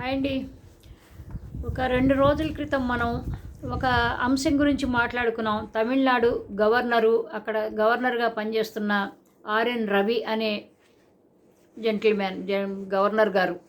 Hi అండి. ఒక రెండు రోజుల క్రితం మనం ఒక అంశం గురించి మాట్లాడుకున్నాం. తమిళనాడు గవర్నరు అక్కడ గవర్నర్గా పనిచేస్తున్న ఆర్ఎన్ రవి అనే జెంటిల్మ్యాన్ గవర్నర్ గారు.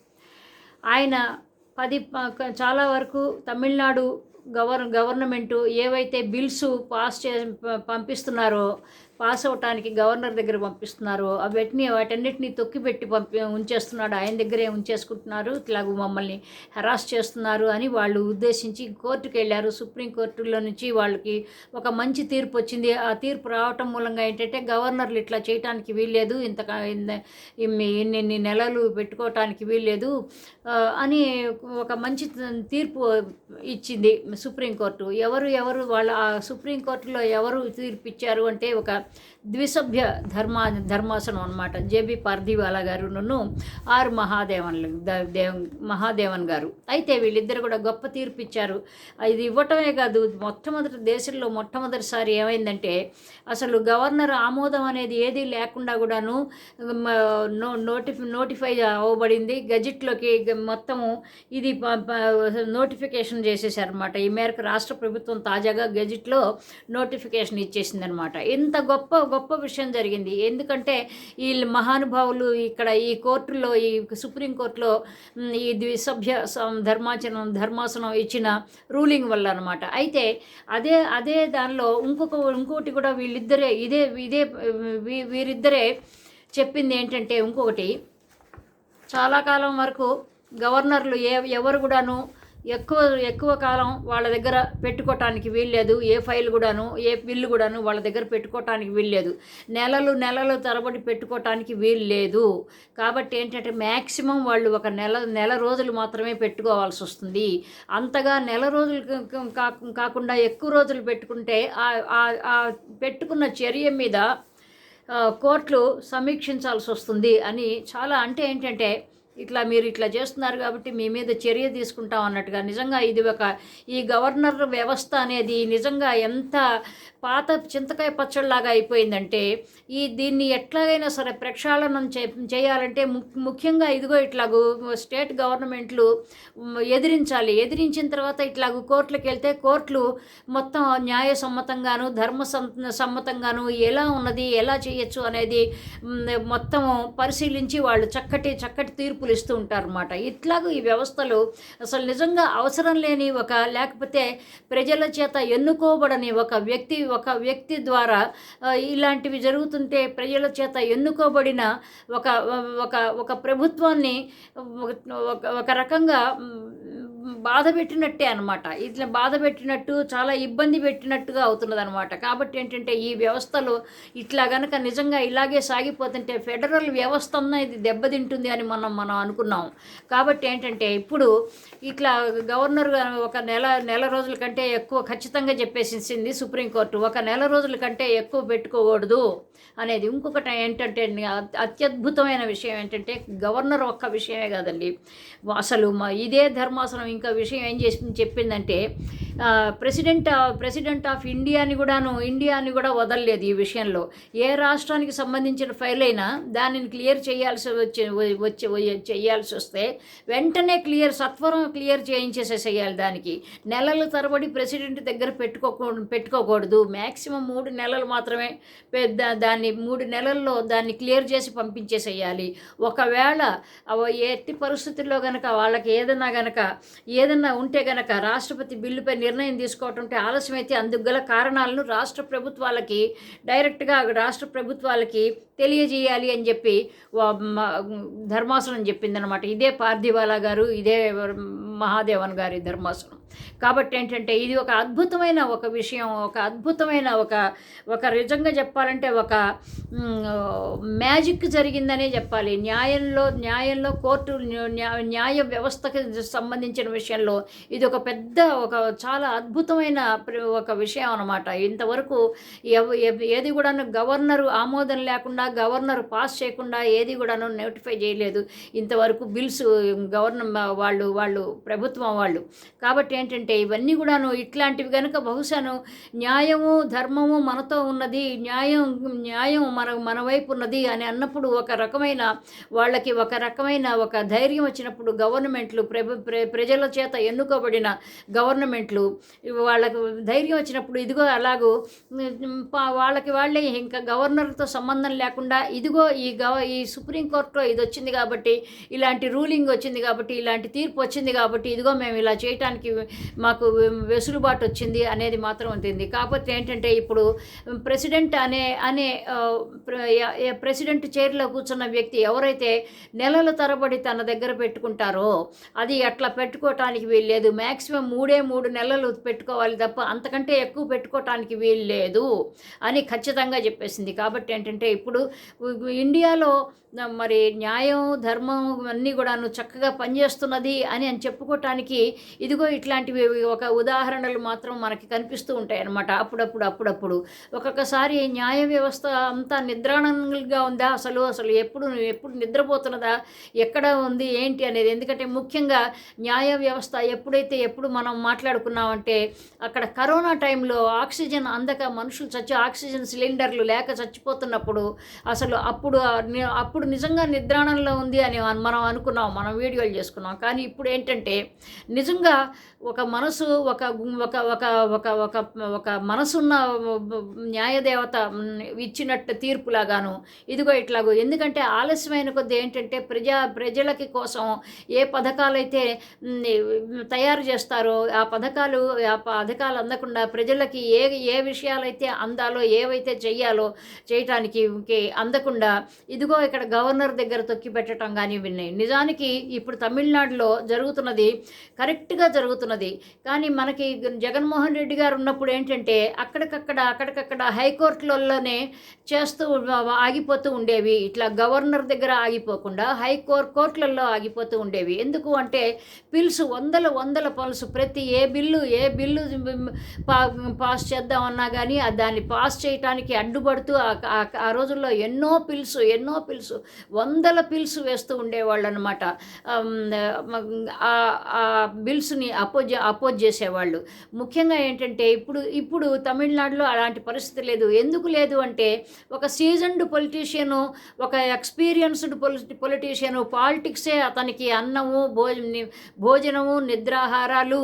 ఆయన పది ప- చాలా వరకు తమిళనాడు గవర్ గవర్నమెంటు ఏవైతే బిల్స్ పాస్ చే పంపిస్తున్నారో పాస్ అవటానికి గవర్నర్ దగ్గర పంపిస్తున్నారు. అవన్నీ వాటన్నిటిని తొక్కిపెట్టి పంపి ఉంచేస్తున్నాడు. ఆయన దగ్గరే ఉంచేసుకుంటున్నారు. ఇట్లాగూ మమ్మల్ని హెరాస్ చేస్తున్నారు అని వాళ్ళు ఉద్దేశించి కోర్టుకు వెళ్ళారు. సుప్రీంకోర్టులో నుంచి వాళ్ళకి ఒక మంచి తీర్పు వచ్చింది. ఆ తీర్పు రావటం మూలంగా ఏంటంటే గవర్నర్లు ఇట్లా చేయటానికి వీల్లేదు. ఇంత ఇన్ని ఇన్ని నెలలు పెట్టుకోవటానికి వీల్లేదు. అని ఒక మంచి తీర్పు ఇచ్చింది సుప్రీంకోర్టు ఎవరు ఎవరు వాళ్ళ ఆ సుప్రీంకోర్టులో ఎవరు తీర్పు ఇచ్చారు అంటే ఒక ద్విసభ్య ధర్మా ధర్మాసనం అనమాట జేబి పార్థివాలా గారు నన్ను ఆర్ మహాదేవన్ దేవ మహాదేవన్ గారు. అయితే వీళ్ళిద్దరు కూడా గొప్ప తీర్పు ఇచ్చారు. ఇది ఇవ్వటమే కాదు మొట్టమొదటి దేశంలో మొట్టమొదటిసారి ఏమైందంటే అసలు గవర్నర్ ఆమోదం అనేది ఏది లేకుండా కూడాను నో నోటిఫై నోటిఫై అవ్వబడింది. గజెట్లోకి మొత్తము ఇది నోటిఫికేషన్ చేసేసారనమాట ఈ మేరకు రాష్ట్ర ప్రభుత్వం తాజాగా గజెట్లో నోటిఫికేషన్ ఇచ్చేసిందనమాట ఇంత గొప్ప గొప్ప గొప్ప విషయం జరిగింది. ఎందుకంటే ఈ మహానుభావులు ఇక్కడ ఈ కోర్టులో ఈ సుప్రీంకోర్టులో ఈ ద్విసభ్య సం- ధర్మాచనం ధర్మాసనం ఇచ్చిన రూలింగ్ వల్ల అనమాట అయితే అదే అదే దానిలో ఇంకొక ఇంకోటి కూడా వీళ్ళిద్దరే ఇదే ఇదే వీ- వీరిద్దరే చెప్పింది ఏంటంటే ఇంకొకటి. చాలా కాలం వరకు గవర్నర్లు ఏ ఎవరు కూడాను ఎక్కువ ఎక్కువ కాలం వాళ్ళ దగ్గర పెట్టుకోవటానికి వీల్లేదు. ఏ ఫైల్ కూడాను ఏ బిల్లు కూడాను వాళ్ళ దగ్గర పెట్టుకోవటానికి వీల్లేదు. నెలలు నెలలు తరబడి పెట్టుకోవటానికి వీల్లేదు. కాబట్టి ఏంటంటే మ్యాక్సిమం వాళ్ళు ఒక నెల నెల రోజులు మాత్రమే పెట్టుకోవాల్సి వస్తుంది. అంతగా నెల రోజులు కా- కాకుండా ఎక్కువ రోజులు పెట్టుకుంటే ఆ- పెట్టుకున్న చర్య మీద కోర్టులు సమీక్షించాల్సి వస్తుంది అని చాలా అంటే ఏంటంటే ఇట్లా మీరు ఇట్లా చేస్తున్నారు కాబట్టి మీ మీద చర్య తీసుకుంటాం అన్నట్టుగా. నిజంగా ఇది ఒక ఈ గవర్నర్ వ్యవస్థ అనేది నిజంగా ఎంత పాత చింతకాయ పచ్చడిలాగా అయిపోయిందంటే ఈ దీన్ని ఎట్లాగైనా సరే ప్రక్షాళనం చే చేయాలంటే ము- ముఖ్యంగా ఇదిగో ఇట్లాగూ స్టేట్ గవర్నమెంట్లు ఎదిరించాలి. ఎదిరించిన తర్వాత ఇట్లాగూ కోర్టులకు వెళ్తే కోర్టులు మొత్తం న్యాయ సమ్మతంగాను ధర్మ సం- సమ్మతంగాను ఎలా ఉన్నది ఎలా చేయొచ్చు అనేది మొత్తం పరిశీలించి వాళ్ళు చక్కటి చక్కటి తీర్పు తీర్పులు ఇస్తూ ఉంటారన్నమాట. ఇట్లాగూ ఈ వ్యవస్థలు అసలు నిజంగా అవసరం లేని ఒక లేకపోతే ప్రజల చేత ఎన్నుకోబడని ఒక వ్యక్తి ఒక వ్యక్తి ద్వారా ఇలాంటివి జరుగుతుంటే ప్రజల చేత ఎన్నుకోబడిన ఒక ఒక ఒక ప్రభుత్వాన్ని ఒక ఒక రకంగా బాధ పెట్టినట్టే అనమాట ఇట్లా బాధ పెట్టినట్టు చాలా ఇబ్బంది పెట్టినట్టుగా అవుతున్నది అనమాట కాబట్టి ఏంటంటే ఈ వ్యవస్థలో ఇట్లా గనక నిజంగా ఇలాగే సాగిపోతుంటే ఫెడరల్ వ్యవస్థ ఇది దెబ్బతింటుంది అని మనం మనం అనుకున్నాం. కాబట్టి ఏంటంటే ఇప్పుడు ఇట్లా గవర్నర్ ఒక నెల నెల రోజుల కంటే ఎక్కువ ఖచ్చితంగా చెప్పేసింది సుప్రీంకోర్టు. ఒక నెల రోజుల కంటే ఎక్కువ పెట్టుకోకూడదు అనేది. ఇంకొకటి ఏంటంటే అత్యద్భుతమైన విషయం ఏంటంటే గవర్నర్ ఒక్క విషయమే కాదండి. అసలు మా ఇదే ధర్మాసనం ఇంకా విషయం ఏం చేసి చెప్పిందంటే ప్రెసిడెంట్ ప్రెసిడెంట్ ఆఫ్ ఇండియాని కూడాను ఇండియాని కూడా వదలలేదు ఈ విషయంలో. ఏ రాష్ట్రానికి సంబంధించిన ఫైల్ అయినా దానిని క్లియర్ చేయాల్సి వచ్చి వచ్చి చేయాల్సి వస్తే వెంటనే క్లియర్ సత్వరం క్లియర్ చేయించేసేసేయాలి దానికి. నెలల తరబడి ప్రెసిడెంట్ దగ్గర పెట్టుకోకూ పెట్టుకోకూడదు. మ్యాక్సిమం మూడు నెలలు మాత్రమే పెద్ద దాన్ని మూడు నెలల్లో దాన్ని క్లియర్ చేసి పంపించేసేయాలి. ఒకవేళ ఎట్టి పరిస్థితుల్లో కనుక వాళ్ళకి ఏదైనా కనుక ఏదైనా ఉంటే కనుక రాష్ట్రపతి బిల్లుపై నిర్ణయం తీసుకోవటం ఆలస్యమైతే అందుకు గల కారణాలను రాష్ట్ర ప్రభుత్వాలకి డైరెక్ట్గా రాష్ట్ర ప్రభుత్వాలకి తెలియజేయాలి అని చెప్పి ధర్మాసనం చెప్పిందనమాట ఇదే పార్థివాలా గారు ఇదే మహాదేవన్ గారి ధర్మాసనం. కాబట్టి ఏంటంటే ఇది ఒక అద్భుతమైన ఒక విషయం ఒక అద్భుతమైన ఒక ఒక నిజంగా చెప్పాలంటే ఒక మ్యాజిక్ జరిగిందనే చెప్పాలి. న్యాయంలో న్యాయంలో కోర్టు న్యాయ వ్యవస్థకి సంబంధించిన విషయంలో ఇది ఒక పెద్ద ఒక చాలా అద్భుతమైన ప్ర- ఒక విషయం అనమాట ఇంతవరకు ఎవ- ఏది కూడాను గవర్నరు ఆమోదం లేకుండా గవర్నర్ పాస్ చేయకుండా ఏది కూడాను నోటిఫై చేయలేదు. ఇంతవరకు బిల్స్ గవర్నర్ వాళ్ళు వాళ్ళు ప్రభుత్వం వాళ్ళు. కాబట్టి ఏంటంటే ఇవన్నీ కూడాను ఇట్లాంటివి కనుక బహుశాను న్యాయము ధర్మము మనతో ఉన్నది న్యాయం న్యాయం మన మన వైపు ఉన్నది అని అన్నప్పుడు ఒక రకమైన వాళ్ళకి ఒక రకమైన ఒక ధైర్యం వచ్చినప్పుడు గవర్నమెంట్లు ప్ర ప్ర- ప్రజల చేత ఎన్నుకోబడిన గవర్నమెంట్లు వాళ్ళకు ధైర్యం వచ్చినప్పుడు ఇదిగో అలాగూ పా- వాళ్ళకి వాళ్ళే ఇంకా గవర్నర్తో సంబంధం లేకుండా ఇదిగో ఈ గవ ఈ సుప్రీంకోర్టులో ఇది వచ్చింది కాబట్టి ఇలాంటి రూలింగ్ వచ్చింది కాబట్టి ఇలాంటి తీర్పు వచ్చింది కాబట్టి ఇదిగో మేము ఇలా చేయటానికి మాకు వెసులుబాటు వచ్చింది అనేది మాత్రం ఉంటుంది. కాకపోతే ఏంటంటే ఇప్పుడు ప్రెసిడెంట్ అనే అనే ప్రెసిడెంట్ చైర్లో కూర్చున్న వ్యక్తి ఎవరైతే నెలల తరబడి తన దగ్గర పెట్టుకుంటారో అది అట్లా పెట్టుకోవటానికి వీల్లేదు. మ్యాక్సిమం మూడే మూడు నెలలు పెట్టుకోవాలి తప్ప అంతకంటే ఎక్కువ పెట్టుకోవటానికి వీల్లేదు అని ఖచ్చితంగా చెప్పేసింది. కాబట్టి ఏంటంటే ఇప్పుడు ఇండియాలో మరి న్యాయం ధర్మం అన్నీ కూడాను చక్కగా పనిచేస్తున్నది అని అని చెప్పుకోవటానికి ఇదిగో ఇలాంటివి ఒక ఉదాహరణలు మాత్రం మనకి కనిపిస్తూ ఉంటాయి అన్నమాట. అప్పుడప్పుడు అప్పుడప్పుడు. ఒక్కొక్కసారి న్యాయ వ్యవస్థ అంతా నిద్రాణంగా ఉందా? అసలు అసలు ఎప్పుడు ఎప్పుడు నిద్రపోతున్నదా? ఎక్కడ ఉంది? ఏంటి అనేది. ఎందుకంటే ముఖ్యంగా న్యాయ వ్యవస్థ ఎప్పుడైతే ఎప్పుడు మనం మాట్లాడుకున్నామంటే అక్కడ కరోనా టైంలో ఆక్సిజన్ అందక మనుషులు చచ్చి ఆక్సిజన్ సిలిండర్లు లేక చచ్చిపోతున్నప్పుడు అసలు అప్పుడు అప్పుడు నిజంగా నిద్రాణంలో ఉంది అని మనం అనుకున్నాం. మనం వీడియోలు చేసుకున్నాం. కానీ ఇప్పుడు ఏంటంటే నిజంగా ఒక మనసు ఒక ఒక ఒక ఒక ఒక ఒక మనసున్న న్యాయదేవత ఇచ్చినట్టు తీర్పులాగాను. ఇదిగో ఇట్లాగో. ఎందుకంటే ఆలస్యమైన కొద్ది ఏంటంటే ప్రజా ప్రజలకి కోసం ఏ పథకాలైతే తయారు చేస్తారో ఆ పథకాలు ఆ పథకాలు అందకుండా ప్రజలకి ఏ ఏ విషయాలైతే అందాలో ఏవైతే చెయ్యాలో చేయటానికి అందకుండా ఇదిగో ఇక్కడ గవర్నర్ దగ్గర తొక్కి పెట్టడం కానీ విన్నాయి నిజానికి ఇప్పుడు తమిళనాడులో జరుగుతున్నది కరెక్ట్గా జరుగుతున్నది. కానీ మనకి జగన్మోహన్ రెడ్డి గారు ఉన్నప్పుడు ఏంటంటే అక్కడికక్కడ అక్కడికక్కడ హైకోర్టులలోనే చేస్తూ ఆగిపోతూ ఉండేవి. ఇట్లా గవర్నర్ దగ్గర ఆగిపోకుండా హైకోర్టు కోర్టులలో ఆగిపోతూ ఉండేవి. ఎందుకు అంటే పిల్స్ వందల వందల పల్స్ ప్రతి ఏ బిల్లు ఏ బిల్లు పా పాస్ చేద్దామన్నా కానీ దాన్ని పాస్ చేయటానికి అడ్డుపడుతూ ఆ- ఆ రోజుల్లో ఎన్నో పిల్స్ ఎన్నో పిల్స్ వందల పిల్స్ వేస్తూ ఉండేవాళ్ళు అనమాట ఆ బిల్స్ని అపోజ్ అపోజ్ చేసేవాళ్ళు. ముఖ్యంగా ఏంటంటే ఇప్పుడు ఇప్పుడు తమిళనాడులో అలాంటి పరిస్థితి లేదు. ఎందుకు లేదు అంటే ఒక సీజన్డ్ పొలిటీషియను ఒక ఎక్స్పీరియన్స్డ్ పొలి పొలిటీషియను పాలిటిక్సే అతనికి అన్నము భోజ భోజనము నిద్రాహారాలు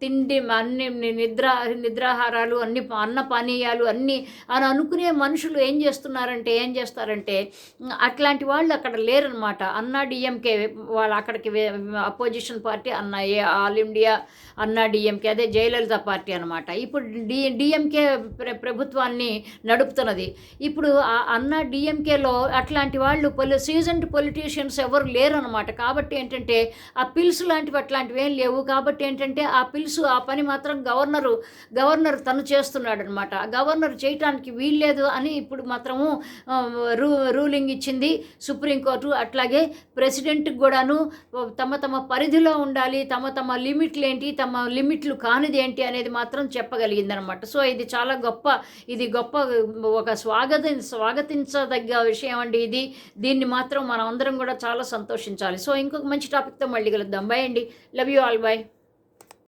తిండి అన్ని నిద్ర నిద్రాహారాలు అన్ని అన్న పానీయాలు అన్నీ అని అనుకునే మనుషులు ఏం చేస్తున్నారంటే ఏం చేస్తారంటే అట్లాంటి వాళ్ళు అక్కడ లేరనమాట అన్నా డిఎంకే వాళ్ళు అక్కడికి opposition party అన్నాయే India all India Anna DMK అదే జయలలిత పార్టీ అనమాట ఇప్పుడు డి డిఎంకే ప్రభుత్వాన్ని నడుపుతున్నది. ఇప్పుడు ఆ అన్నా డిఎంకేలో అట్లాంటి వాళ్ళు పొలి సీజన్డ్ పొలిటీషియన్స్ ఎవరు లేరనమాట కాబట్టి ఏంటంటే ఆ పిల్స్ లాంటివి అట్లాంటివి ఏం లేవు. కాబట్టి ఏంటంటే ఆ పిల్స్ ఆ పని మాత్రం గవర్నరు గవర్నర్ తను చేస్తున్నాడు అనమాట గవర్నర్ చేయటానికి వీల్లేదు అని ఇప్పుడు మాత్రము రూ రూలింగ్ ఇచ్చింది సుప్రీంకోర్టు అట్లాగే ప్రెసిడెంట్కి కూడాను తమ తమ పరిధిలో ఉండాలి తమ తమ లిమిట్లు ఏంటి తమ లిమిట్లు కానిది ఏంటి అనేది మాత్రం చెప్పగలిగింది అనమాట సో ఇది చాలా గొప్ప ఇది గొప్ప ఒక స్వాగత స్వాగతించదగ్గ విషయం అండి ఇది. దీన్ని మాత్రం మనం అందరం కూడా చాలా సంతోషించాలి. సో ఇంకొక మంచి టాపిక్తో మళ్ళీ కలుద్దాం. బాయ్ అండి. Love you all bye